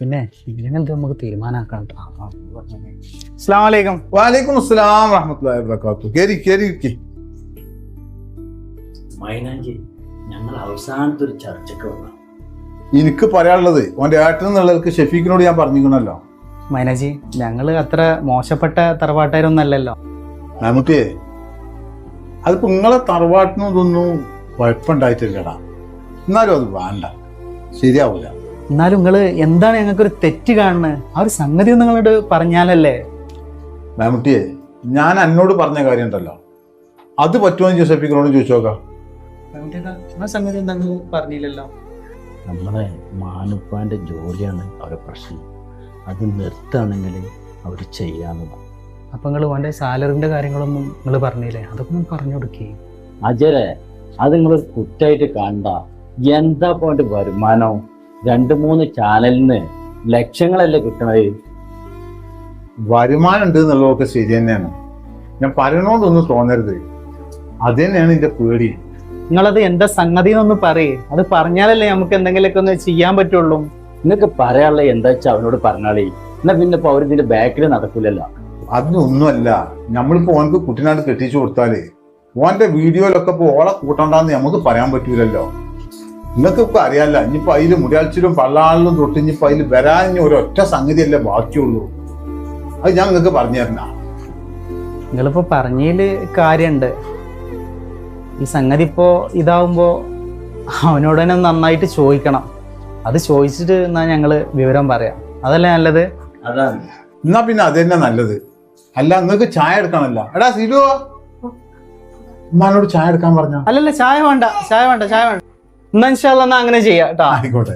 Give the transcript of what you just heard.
പിന്നെ ഇതിനെന്ത് നമുക്ക് തീരുമാനമാക്കണം അലൈക്കും. വാലേക്കും അസ്സലാം വറഹമത്തുള്ളാഹി വബറകാത്തു. കേറി കേറി ഇരിക്ക്. മൈനാഞ്ചി ഞങ്ങൾ അവസാനത്തെ ഒരു ചർച്ചയ്ക്ക് വന്നു. എനിക്ക് പറയാനുള്ളത് ഓന്റെ ഏട്ടൻ എന്നുള്ളവർക്ക് ഷെഫീഖിനോട് ഞാൻ പറഞ്ഞിരിക്കണല്ലോ. മൈനാജി ഞങ്ങൾ അത്ര മോശപ്പെട്ട തറവാട്ടുകാരൊന്നും അല്ലല്ലോ. നമുക്കേ അതിപ്പോ നിങ്ങളെ തറവാട്ടിനൊന്നും കുഴപ്പമുണ്ടായിട്ടില്ലടാ. എന്നാലും അത് വേണ്ട. ശരിയാവൂല. എന്നാലും നിങ്ങൾ എന്താണ് ഞങ്ങൾക്കൊരു തെറ്റ് കാണുന്നത്? ആ ഒരു സംഗതി ഒന്നും നിങ്ങളോട് പറഞ്ഞാലല്ലേ? മാമുട്ടിയെ ഞാൻ എന്നോട് പറഞ്ഞ കാര്യം ഉണ്ടല്ലോ അത് പറ്റുമോ എന്ന് ഷെഫീഖിനോട് ചോദിച്ചു നോക്കാം സംഗതി പറഞ്ഞില്ലല്ലോ? നമ്മളെ മാനുപ്പാന്റെ ജോലിയാണ് അവരുടെ പ്രശ്നം. അത് നിർത്താണെങ്കിൽ അവർ ചെയ്യാമെന്ന് അപ്പൊ നിങ്ങൾ വേണ്ട സാലറിന്റെ കാര്യങ്ങളൊന്നും നിങ്ങൾ പറഞ്ഞില്ലേ? അതൊക്കെ ഒന്ന് പറഞ്ഞു കൊടുക്കേ. അജരെ അത് നിങ്ങൾ കുറ്റായിട്ട് കണ്ട. എന്താ പോയിട്ട് വരുമാനം? രണ്ട് മൂന്ന് ചാനലിന് ലക്ഷങ്ങളല്ലേ കിട്ടണത്? വരുമാനം ഉണ്ട് എന്നുള്ളതൊക്കെ ശരി തന്നെയാണ്. ഞാൻ പറയണോന്നൊന്നും തോന്നരുത്. അത് തന്നെയാണ് എന്റെ പേടി. നിങ്ങളത് എന്താ സംഗതി എന്നൊന്ന് പറയേ. അത് പറഞ്ഞാലല്ലേ നമുക്ക് എന്തെങ്കിലുമൊക്കെ ഒന്ന് ചെയ്യാൻ പറ്റുള്ളൂ. നിങ്ങൾക്ക് പറയാനുള്ള എന്താ വെച്ചാൽ അവനോട് പറഞ്ഞാളേ. എന്നാ പിന്നെ ഇപ്പൊ അവരിതിന്റെ ബാക്കിൽ നടക്കൂലല്ലോ. അതൊന്നുമല്ല. നമ്മളിപ്പോ ഓനക്ക് കുട്ടിനാട് കെട്ടിച്ചു കൊടുത്താലേ ഓന്റെ വീഡിയോയിലൊക്കെ ഇപ്പൊ ഓളെ കൂട്ടണ്ടെന്ന് നമുക്ക് പറയാൻ പറ്റൂലല്ലോ. നിങ്ങൾക്ക് ഇപ്പൊ അറിയാല്ല ഇനിയിപ്പോ അതിൽ മുടിയാഴ്ചയിലും പള്ളാളിലും തൊട്ട് ഇനിയിപ്പോൾ അതിൽ വരാൻ ഇനി ഒരൊറ്റ സംഗതിയല്ലേ ബാക്കിയുള്ളൂ. അത് ഞാൻ നിങ്ങൾക്ക് പറഞ്ഞു തരണ നിങ്ങളിപ്പോ പറഞ്ഞതിൽ കാര്യണ്ട്. ഈ സംഗതി ഇപ്പോ ഇതാവുമ്പോ അവനോട് തന്നെ നന്നായിട്ട് ചോദിക്കണം. അത് ചോദിച്ചിട്ട് എന്നാ ഞങ്ങൾ വിവരം പറയാം. അതല്ലേ നല്ലത്? അതാണ്. എന്നാ പിന്നെ അത് തന്നെ നല്ലത്. അല്ല നിങ്ങൾക്ക് ചായ എടുക്കണല്ല എടാ സിലു. ഉമ്മാനോട് ചായ എടുക്കാൻ പറഞ്ഞ? അല്ലല്ല ചായ വേണ്ട ചായ വേണ്ട ചായ വേണ്ട. എന്നാ ഇൻഷാല്ല എന്നാ അങ്ങനെ ചെയ്യാം കേട്ടോ ആയിക്കോട്ടെ.